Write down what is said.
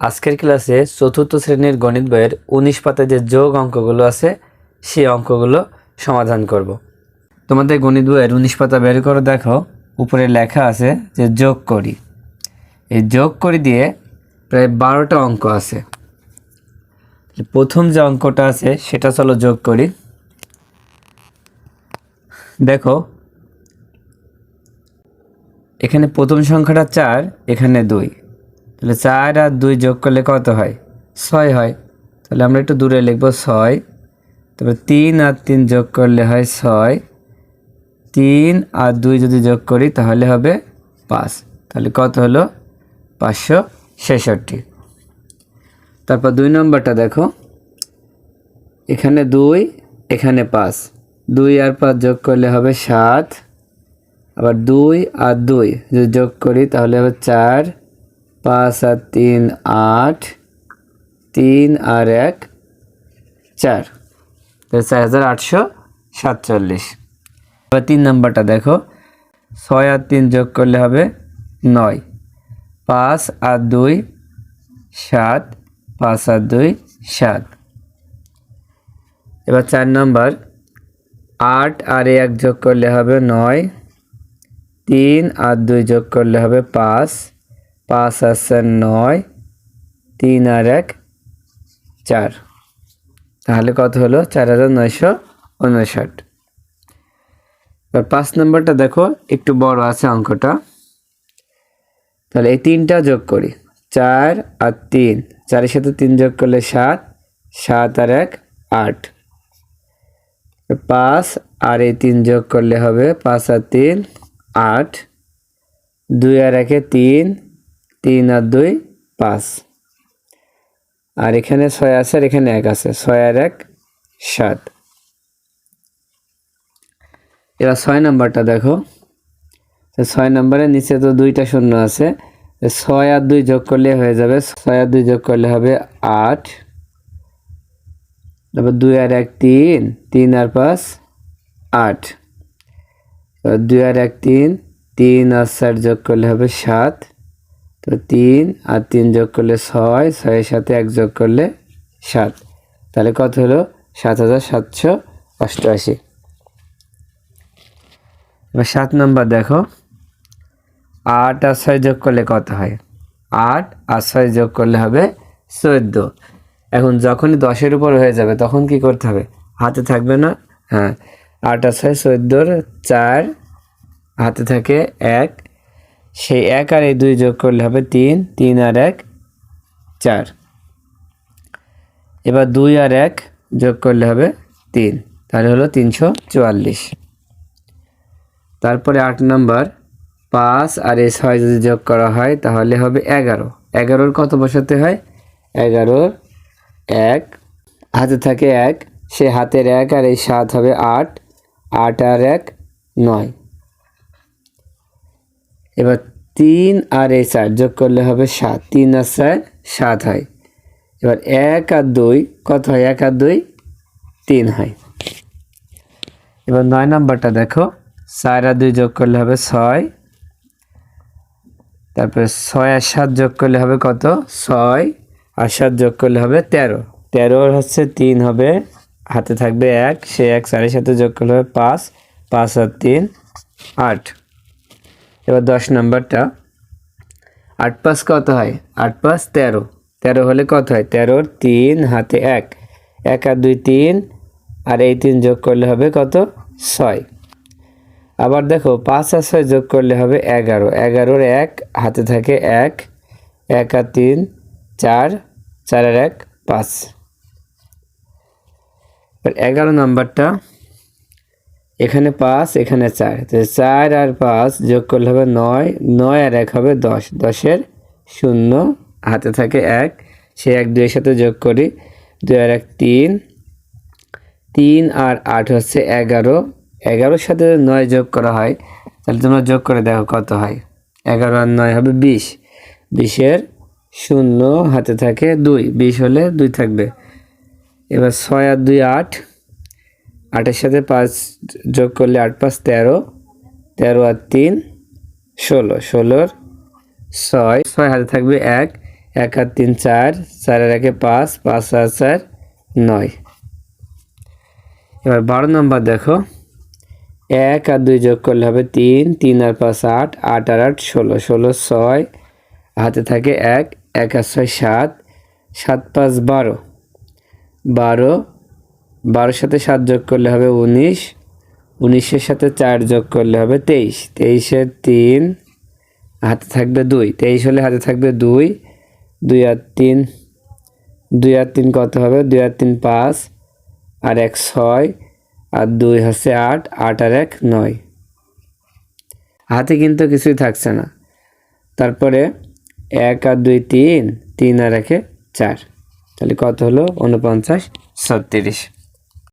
আজকের ক্লাসে চতুর্থ শ্রেণির গণিত বইয়ের উনিশ পাতায় যে যোগ অঙ্কগুলো আছে, সেই অঙ্কগুলো সমাধান করব। তোমাদের গণিত বইয়ের উনিশ পাতা বের করে দেখো, উপরে লেখা আছে যে যোগ করি। এই যোগ করি দিয়ে প্রায় বারোটা অঙ্ক আছে। প্রথম যে অঙ্কটা আছে, সেটা চলো যোগ করি। দেখো, এখানে প্রথম সংখ্যাটা চার, এখানে দুই। তাহলে চার আর দুই যোগ করলে কত হয়? ছয় হয়। তাহলে আমরা একটু দূরে লিখব ছয়। তারপর তিন আর তিন যোগ করলে হয় ছয়। তিন আর দুই যদি যোগ করি তাহলে হবে পাঁচ। তাহলে কত হলো? পাঁচশো ছেষট্টি। তারপর দুই নম্বরটা দেখো। এখানে দুই, এখানে পাঁচ। দুই আর পাঁচ যোগ করলে হবে সাত। আবার দুই আর দুই যদি যোগ করি তাহলে হবে চার। পাঁচ আর তিন আট, তিন আর এক, চার। চার হাজার আটশো সাতচল্লিশ। এবার তিন নাম্বারটা দেখো। ছয় আর তিন যোগ করলে হবে নয়। পাঁচ আর দুই, সাত। পাঁচ আর দুই, সাত। এবার চার নম্বর। আট আর এক যোগ করলে হবে নয়। তিন আর দুই যোগ করলে হবে পাঁচ। পাঁচ চার নয়, তিন আর এক, চার। তাহলে কত হলো? চার হাজার নয়শো উনষাট। এবার পাঁচ নম্বরটা দেখো, একটু বড় আছে অঙ্কটা। তাহলে এই তিনটা যোগ করি। চার আর তিন। চারের সাথে তিন যোগ করলে সাত সাত আর এক, আট। পাঁচ আর এই তিন যোগ করলে হবে পাঁচ আর তিন, আট। দুই আর একে তিন তিন আর দুই, পাঁচ। আর এখানে ছয় আছে আর এখানে এক আছে। ছয় আর এক, সাত। এবার ছয় নাম্বারটা দেখো। ছয় নম্বরের নিচে তো দুইটা শূন্য আছে। ছয় আর দুই যোগ করলে হয়ে যাবে, ছয় আর দুই যোগ করলে হবে আট। তারপর দুই আর এক, তিন। তিন আর পাঁচ, আট। দুই আর এক, তিন। তিন আর চার যোগ করলে হবে সাত। তো তিন আর তিন যোগ করলে ছয়, ছয়ের সাথে এক যোগ করলে সাত। তাহলে কত হলো? সাত হাজার সাতশো অষ্টআশি। এবার সাত নম্বর দেখো। আট আর ছয় যোগ করলে কত হয়? আট আর ছয় যোগ করলে হবে চোদ্দ। এখন যখনই দশের উপর হয়ে যাবে, তখন কি করতে হবে? হাতে থাকবে না? হ্যাঁ। আট আর ছয় চোদ্দোর চার, হাতে থাকে এক সেই এক আর এই দুই যোগ করলে হবে তিন তিন আর এক, চার। এবার দুই আর এক যোগ করলে হবে তিন, তাহলে হলো তিনশো চুয়াল্লিশ। তারপরে আট নম্বর, পাঁচ আর এই ছয় যদি যোগ করা হয়, তাহলে হবে এগারো। এগারোর কত বসাতে হয়? এগারোর এক, হাতে থাকে এক, সে হাতের এক আর এই সাত হবে আট আট আর এক নয়। এবার তিন আর এই চার যোগ করলে হবে সাত। তিন আর চার সাত হয়। এবার এক আর দুই কত হয়? এক আর দুই তিন হয়। এবার নয় নাম্বারটা দেখো। চার আর দুই যোগ করলে হবে ছয়। তারপরে ছয় আর সাত যোগ করলে হবে কত? ছয়। আর সাত যোগ করলে হবে তেরো। তেরোর হচ্ছে তিন হবে। হাতে থাকবে এক। সে এক চারের সাথে যোগ করলে হবে পাঁচ। পাঁচ আর তিন আট। এবার দশ নম্বরটা। আট পাঁচ কত হয়? আট পাঁচ তেরো। তেরো হলে কত হয়? তেরোর তিন, হাতে এক। এক আর দুই তিন, আর এই তিন যোগ করলে হবে কত? ছয়। আবার দেখো, পাঁচ আর ছয় যোগ করলে হবে এগারো। এগারোর এক, হাতে থাকে এক। এক আর তিন, চার। চারের এক, পাঁচ। এগারো নাম্বারটা। এখানে পাঁচ, এখানে চার। তো চার আর পাঁচ যোগ করলে হবে নয়। নয় আর এক হবে দশ। দশের শূন্য হাতে থাকে এক। সে এক দুইয়ের সাথে যোগ করি। দুই আর এক তিন। তিন আর আট হচ্ছে এগারো। এগারোর সাথে নয় যোগ করা হয়, তাহলে তোমরা যোগ করে দেখো কত হয়। এগারো আর নয় হবে বিশ। বিশের শূন্য হাতে থাকে দুই। বিশ হলে দুই থাকবে। এবার ছয় আর দুই আট। আটের সাথে পাঁচ যোগ করলে আট, পাঁচ, তেরো। তেরো আর তিন, ষোলো। ষোলোর ছয় ছয় হাতে থাকবে এক। এক আর তিন, চার। চার আর একে পাঁচ পাঁচ আর চার, নয়। এবার বারো নম্বর দেখো। এক আর দুই যোগ করলে হবে তিন। তিন আর পাঁচ, আট। আট আর আট, ষোলো। ষোলো, ছয়। হাতে থাকে এক। এক আর ছয়, সাত। সাত, পাঁচ, বারো। বারো বারোর সাথে সাত যোগ করলে হবে উনিশ, উনিশের সাথে চার যোগ করলে হবে তেইশ। তেইশের তিন হাতে থাকবে দুই। তেইশ হলে হাতে থাকবে দুই দুই আর তিন, দুই আর তিন কত হবে? দুই আর তিন পাঁচ আর এক ছয় আর দুই হচ্ছে আট আট আর এক নয়। হাতে কিন্তু কিছুই থাকছে না। তারপরে এক আর দুই তিন তিন আর একে চার। তাহলে কত হলো? উনপঞ্চাশ ছত্রিশ।